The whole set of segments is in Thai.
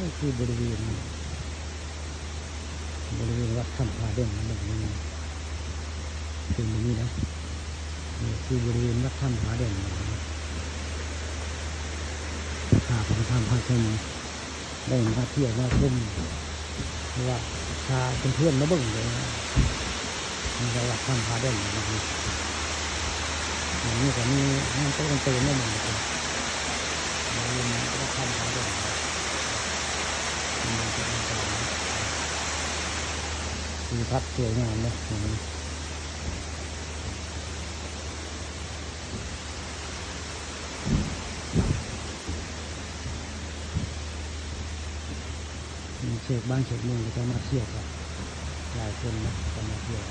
นี่คือบริเวณบริเวณวัดถ้ำผาเด่นแบบนี้คืออย่างนี้นะนี่คือบริเวณวัดถ้ำผาเด่นแบบนี้พาของทำพาชมได้มาเที่ยวมาชมเพราะว่าพาเพื่อนมาเบิ่งเลยนะมันจะวัดถ้ำผาเด่นแบบนี้อย่างนี้ก็มีงานโต๊ะกันเตือนไม่เหมือนกันบริเวณวัดถ้ำผาเด่น มีพัดสวยงามเลยอย่างนี้มีเชกบ้านเชกเมืองก็จะมาเที่ยวกันหลายคนนะจะมาเที่ยว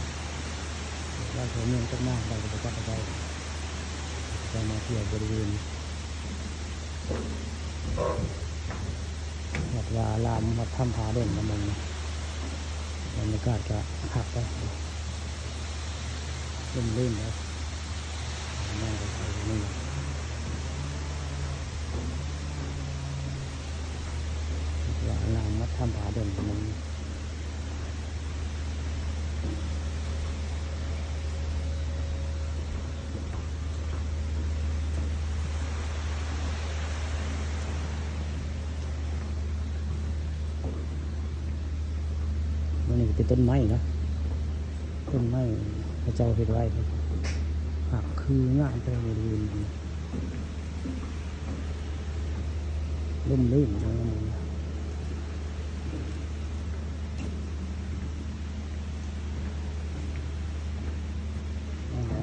บ้านเชกเมืองก็มากได้ก็จะไปได้จะมาเที่ยวบริเวณวั ดวาลามวัดถ้ำผาเด่นนะมึงนบรรยากาศจะหักไปลื่นเลยนั่งไปไปนี่วัดวาลามวัดถ้ำผาเด่นนะมึง นี่เป็นต้นไม้นะต้นไม้พระเจ้าเห็นไว้หักคืองามไปบริเวณนี้ร่มรื่นนะมึง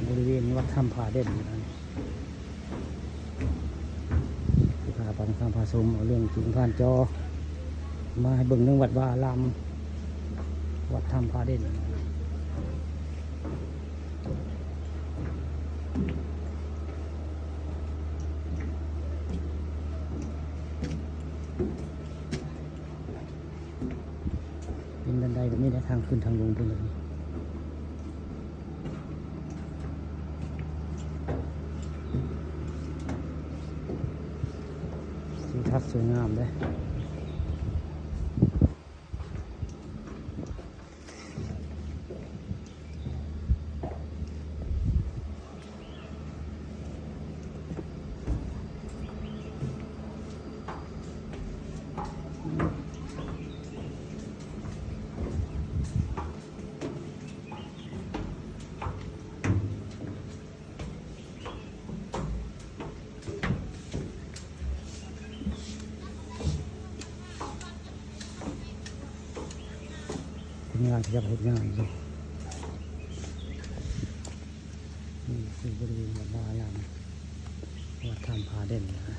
บริเวณวัดถ้ำผาเด่นนะพาปังทำผาสมเอาเรื่องจริงผ่านจอ มาให้เบิ่งเรื่องวัดวาอาราม วัดถ้ำพาเด่นเป็นบันไดแบบนี้นะทางขึ้นทางลงไปเลยสีทัศน์สวยงามเลย ผลงานขยับผลงานเลยนี่คือบริเวณวัดวาอารามวัดธรรมพาเด่นนะ